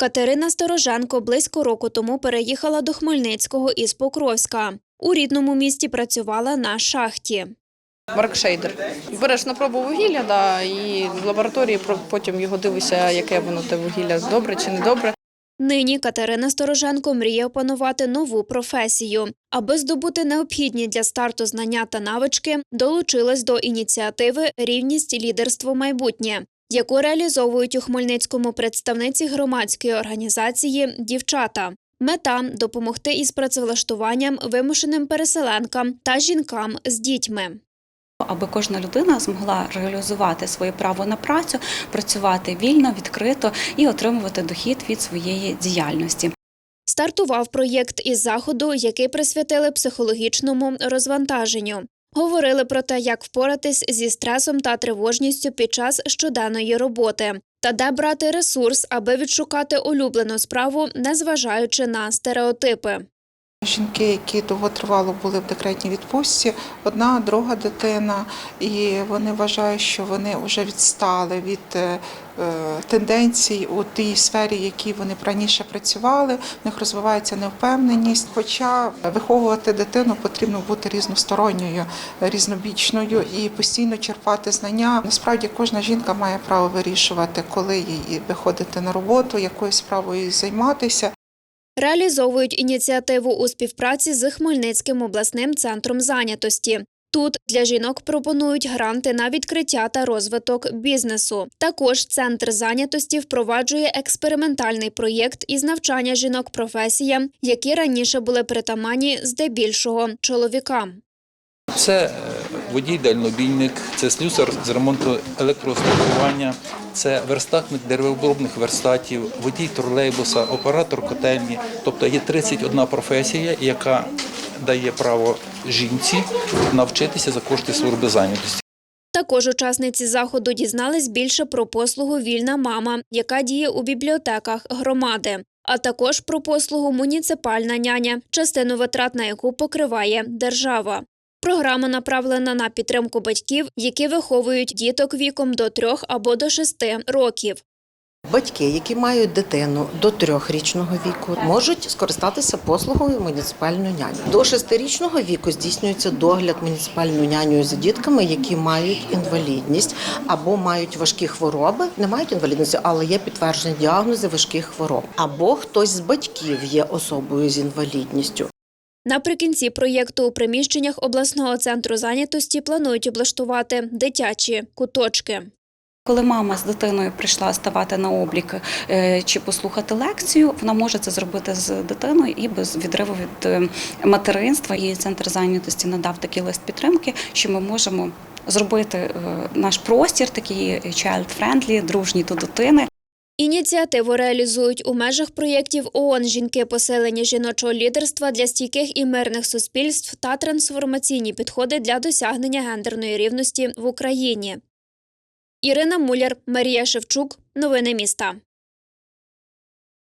Катерина Стороженко близько року тому переїхала до Хмельницького із Покровська. У рідному місті працювала на шахті. Маркшейдер. Береш на пробу вугілля, да, і в лабораторії потім його дивишся, яке воно те вугілля добре чи не добре. Нині Катерина Стороженко мріє опанувати нову професію. Аби здобути необхідні для старту знання та навички, долучилась до ініціативи Рівність лідерство майбутнє, яку реалізовують у Хмельницькому представниці громадської організації Дівчата. Мета допомогти із працевлаштуванням вимушеним переселенкам та жінкам з дітьми. аби кожна людина змогла реалізувати своє право на працю, працювати вільно, відкрито і отримувати дохід від своєї діяльності. Стартував проєкт із заходу, який присвятили психологічному розвантаженню. Говорили про те, як впоратись зі стресом та тривожністю під час щоденної роботи, та де брати ресурс, аби відшукати улюблену справу, незважаючи на стереотипи. Жінки, які довготривало були в декретній відпустці, одна, друга дитина, і вони вважають, що вони вже відстали від е, е, тенденцій у тій сфері, в якій вони раніше працювали. В них розвивається невпевненість. Хоча виховувати дитину потрібно бути різносторонньою, різнобічною і постійно черпати знання. Насправді кожна жінка має право вирішувати, коли їй виходити на роботу, якою справою займатися. Реалізовують ініціативу у співпраці з Хмельницьким обласним центром зайнятості. Тут для жінок пропонують гранти на відкриття та розвиток бізнесу. Також центр зайнятості впроваджує експериментальний проєкт із навчання жінок професіям, які раніше були притаманні здебільшого чоловікам. Це е, водій-дальнобійник, це слюсар з ремонту електроустаткування, це верстатник деревообробних верстатів, водій тролейбуса, оператор котельні. Тобто є 31 професія, яка дає право жінці навчитися за кошти служби зайнятості. Також учасниці заходу дізнались більше про послугу Вільна мама, яка діє у бібліотеках громади, а також про послугу Муніципальна няня, частину витрат на яку покриває держава. Програма направлена на підтримку батьків, які виховують діток віком до трьох або до шести років. Батьки, які мають дитину до трьохрічного віку, можуть скористатися послугою муніципальної няні. До шестирічного віку здійснюється догляд муніципальною нянею за дітками, які мають інвалідність або мають важкі хвороби, не мають інвалідності, але є підтверджені діагнози важких хвороб. Або хтось з батьків є особою з інвалідністю. Наприкінці проєкту у приміщеннях обласного центру зайнятості планують облаштувати дитячі куточки. Коли мама з дитиною прийшла ставати на облік е, чи послухати лекцію, вона може це зробити з дитиною і без відриву від е, материнства. І центр зайнятості надав такий лист підтримки, що ми можемо зробити е, наш простір такий child-friendly, дружній до дитини. Ініціативу реалізують у межах проєктів ООН «Жінки. Посилення жіночого лідерства для стійких і мирних суспільств та трансформаційні підходи для досягнення гендерної рівності в Україні. Ірина Муляр, Марія Шевчук. Новини міста.